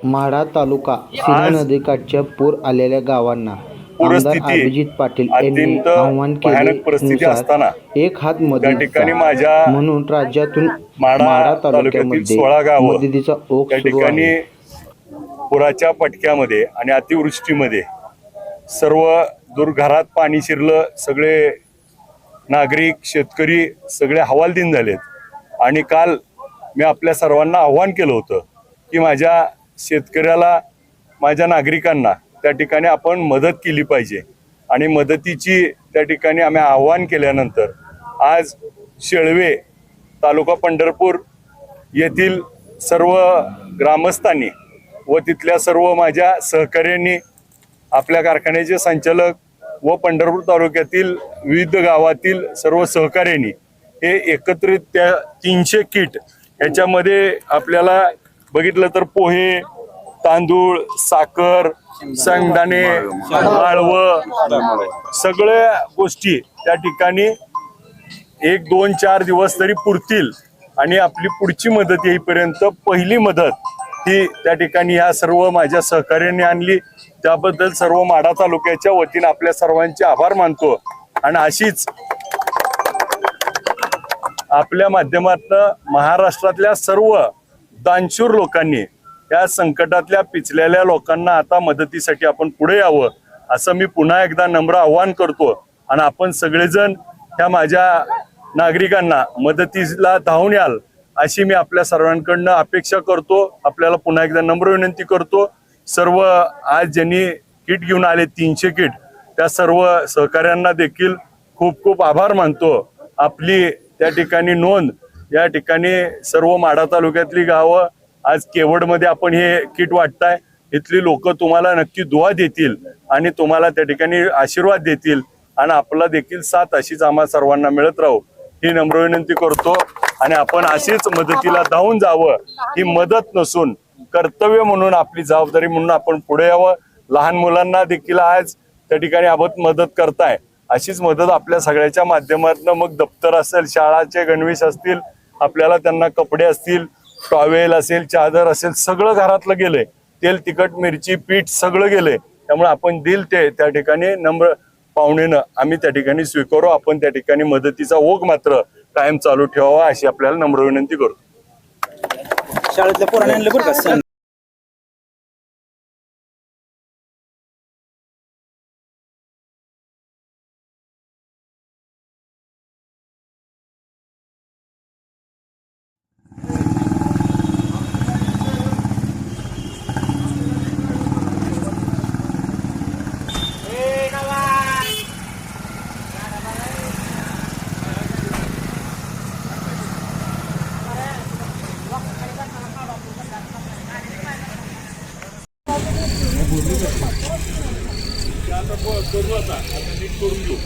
माढा तालुका सीना नदीकाठच्या पूर आलेल्या गावांना आमदार पूरस्थिती अभिजित पाटील यांनी अत्यंत आवाहन भयानक परिस्थिती असताना एक हात त्या ठिकाणी मदतीचा माझ्या म्हणून राज्यातून तालुक्यातील तालुक्यामध्ये सोळा गावं मदतीचा ओघ त्या सुरू ठिकाणी आहे. पुराच्या पटक्यामध्ये आणि अतिवृष्टीमध्ये सर्व दुर्घरात पाणी शिरलं सगळे नागरिक शेतकरी सगळे हवालदिन झालेत. आणि काल मी आपल्या सर्वांना आव्हान केलं होतं की माझ्या शेतकऱ्याला माझ्या नागरिकांना त्या ठिकाणी आपण मदत केली पाहिजे. आणि मदतीची त्या ठिकाणी आम्ही आव्हान केल्यानंतर आज शेळवे तालुका पंढरपूर येथील सर्व ग्रामस्थांनी व तिथल्या सर्व माझ्या सहकार्यांनी आपल्या कारखान्याचे संचालक व पंढरपूर तालुक्यातील विविध गावातील सर्व सहकार्यांनी हे एकत्रित त्या तीनशे किट याच्यामध्ये आपल्याला बघितलं तर पोहे तांदूळ साखर शेंगदाणे माळवं सगळ्या गोष्टी त्या ठिकाणी एक दोन चार दिवस तरी पुरतील. आणि आपली पुढची मदत येईपर्यंत पहिली मदत ही त्या ठिकाणी ह्या सर्व माझ्या सहकार्याने आणली. त्याबद्दल सर्व माढा तालुक्याच्या वतीने आपल्या सर्वांचे आभार मानतो. आणि अशीच आपल्या माध्यमातून महाराष्ट्रातल्या सर्व दानशूर लोकांनी या संकटातल्या पिचलेल्या लोकांना आता मदतीसाठी आपण पुढे यावं असं मी पुन्हा एकदा नम्र आव्हान करतो. आणि आपण सगळेजण त्या माझ्या नागरिकांना मदतीला धावून याल अशी मी आपल्या सर्वांकडनं अपेक्षा करतो. आपल्याला पुन्हा एकदा नम्र विनंती करतो. सर्व आज ज्यांनी किट घेऊन आले तीनशे किट त्या सर्व सहकाऱ्यांना देखील खूप खूप आभार मानतो. आपली त्या ठिकाणी नोंद या ठिकाणी सर्व माढा तालुक्यातली गावं आज केवडमध्ये आपण हे किट वाटताय. इथली लोक तुम्हाला नक्की दुवा देतील आणि तुम्हाला त्या ठिकाणी आशीर्वाद देतील. आणि आपला देखील साथ अशीच आम्हा सर्वांना मिळत राहू. ही नम्र विनंती करतो आणि आपण अशीच मदतीला धावून जावं. ही मदत नसून कर्तव्य म्हणून आपली जबाबदारी म्हणून आपण पुढे यावं. लहान मुलांना देखील आज त्या ठिकाणी आपण मदत करताय. अशीच मदत आपल्या सगळ्याच्या माध्यमातून मग दप्तर असेल शाळाचे गणवेश असतील आपल्याला त्यांना कपडे असतील टॉवेल असेल चादर असेल सगळं घरातलं गेलंय. तेल तिखट मिरची पीठ सगळं गेलंय. त्यामुळे आपण दिल ते त्या ठिकाणी नम्र पाहुणेनं. आम्ही त्या ठिकाणी स्वीकारू आपण त्या ठिकाणी मदतीचा ओघ मात्र कायम चालू ठेवावा अशी आपल्याला नम्र विनंती करतो शाळेतल्या पोरांनी करू आता आता नीट करून घेऊ